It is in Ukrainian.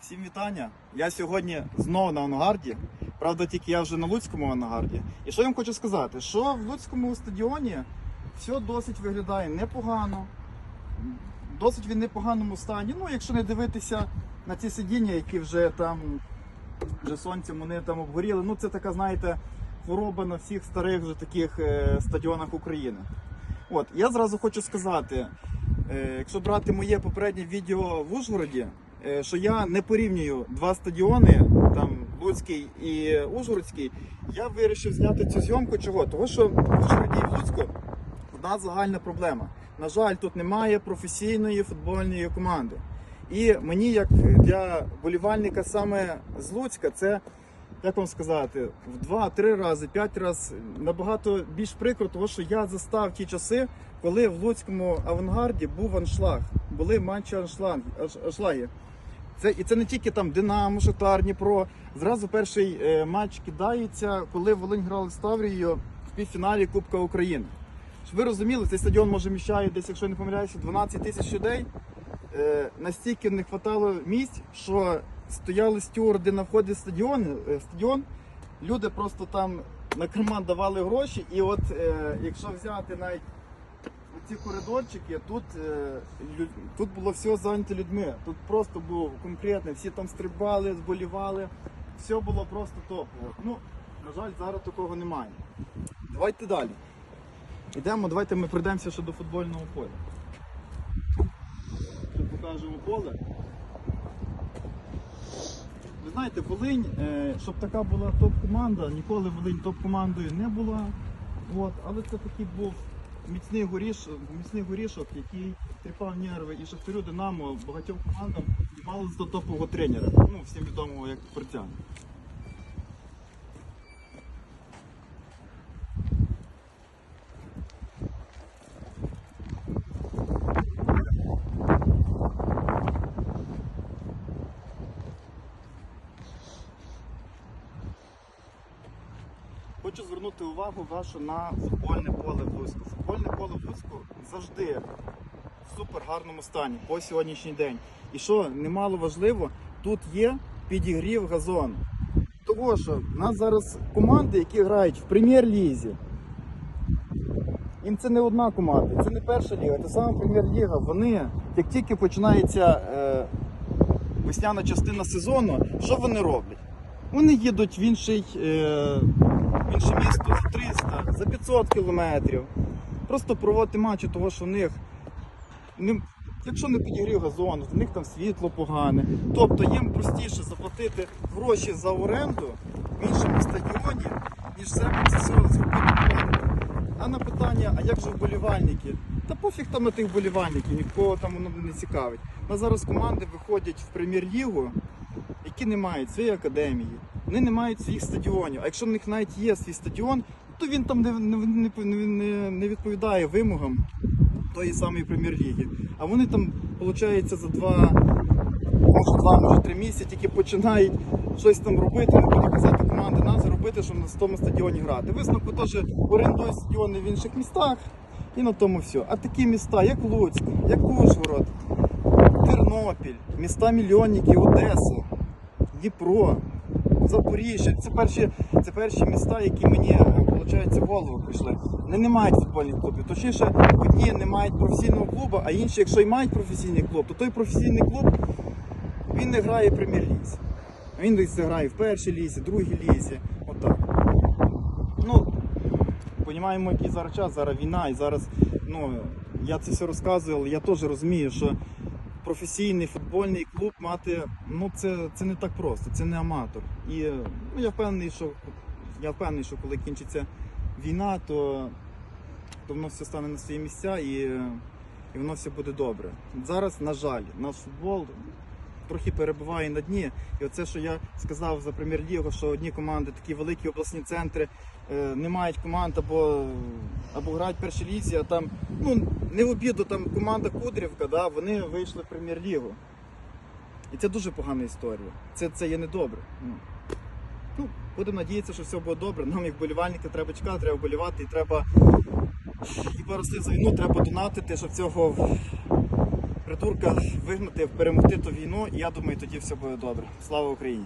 Всім вітання. Я сьогодні знову на авангарді. Правда, тільки я вже на Луцькому авангарді. І що я вам хочу сказати? Що в Луцькому стадіоні все досить виглядає непогано. Досить він непоганому стані. Ну, якщо не дивитися на ці сидіння, які вже там вже сонцем вони там обгоріли. Ну, це така, знаєте, хвороба на всіх старих вже таких е, стадіонах України. От, я зразу хочу сказати, е, якщо брати моє попереднє відео в Ужгороді, що я не порівнюю два стадіони, там Луцький і Ужгородський, я вирішив зняти цю зйомку. Чого? Того, що в Ужгороді і в Луцьку одна загальна проблема. На жаль, тут немає професійної футбольної команди. І мені, як для болівальника саме з Луцька, це як вам сказати, в два-три рази, п'ять разів набагато більш прикро, тому що я застав ті часи, коли в Луцькому авангарді був аншлаг, були матчі аншлаг, аншлаги. Це, і це не тільки там Динамо, Шахтар, Дніпро. Зразу перший е, матч кидається, коли Волинь грали з Таврією в півфіналі Кубка України. Щоб ви розуміли, цей стадіон може вміщає десь, якщо я не помиляюся, 12 тисяч людей. Е, настільки не вистачало місць, що стояли стюарди на вході стадіон, е, стадіон. Люди просто там на карман давали гроші, і от е, якщо взяти навіть ці коридорчики, тут, е, лю- тут було все зайнято людьми. Тут просто було конкретно, всі там стрибали, зболівали, все було просто топово. Ну, на жаль, зараз такого немає. Давайте далі. Йдемо, давайте ми пройдемося ще до футбольного поля. Ще покажемо поле. Ви знаєте, Волинь, е, щоб така була топ-команда, ніколи Волинь топ-командою не була. От, але це такий був міцний горішок, міцний горішок, який тріпав нерви і Шахтарю, Динамо, багатьом командам мали за топового тренера. Ну, всім відомого як Порцян. Хочу звернути увагу вашу на футбольне поле в Луцьку. Футбольне поле в Луцьку завжди в супер гарному стані по сьогоднішній день. І що немало важливо, тут є підігрів газону. Того, що в нас зараз команди, які грають в прем'єр-лізі. Їм це не одна команда, це не перша ліга, це саме прем'єр-ліга. Вони, як тільки починається е, весняна частина сезону, що вони роблять? Вони їдуть в інший, е, в інше місто за 300, за 500 кілометрів. Просто проводити матчі, того, що в них, не, якщо не підігрів газон, в них там світло погане. Тобто їм простіше заплатити гроші за оренду в іншому стадіоні, ніж себе це зробити. А на питання, а як же вболівальники? Та пофіг там на тих вболівальників, нікого там воно не цікавить. У нас зараз команди виходять в прем'єр-лігу, які не мають своєї академії, вони не мають своїх стадіонів. А якщо в них навіть є свій стадіон, то він там не, не, не, не, відповідає вимогам тої самої прем'єр-ліги. А вони там, виходить, за два, може два, може три місяці тільки починають щось там робити, не буду казати команди назви робити, щоб на тому стадіоні грати. Висновку теж орендують стадіони в інших містах і на тому все. А такі міста, як Луцьк, як Ужгород, Тернопіль, міста мільйонники, Одеса, Дніпро, Запоріжжя. Це перші, це перші міста, які мені виходить, в голову прийшли. Вони не мають футбольних клубів. Точніше, одні не мають професійного клубу, а інші, якщо й мають професійний клуб, то той професійний клуб він не грає в прем'єр-лізі. Він десь грає в першій лізі, другій лізі. Отак. Ну, Понімаємо, який зараз час, зараз війна, і зараз, ну, я це все розказую, але я теж розумію, що професійний футбольний клуб мати, ну це, це не так просто, це не аматор. І ну, я впевнений, що я впевнений, що коли кінчиться війна, то, то воно все стане на свої місця і, і воно все буде добре. Зараз, на жаль, наш футбол трохи перебуває на дні. І оце, що я сказав за прем'єр-лігу, що одні команди, такі великі обласні центри, е, не мають команд або, або грають в першій лізі, а там, ну, не в обіду, там команда Кудрівка, да, вони вийшли в прем'єр-лігу. І це дуже погана історія. Це, це є недобре. Ну, ну, будемо надіятися, що все буде добре. Нам, як болівальники, треба чекати, треба болівати, і треба і боротися за війну, треба донатити, щоб цього придурка вигнати, перемогти ту війну, і я думаю, тоді все буде добре. Слава Україні!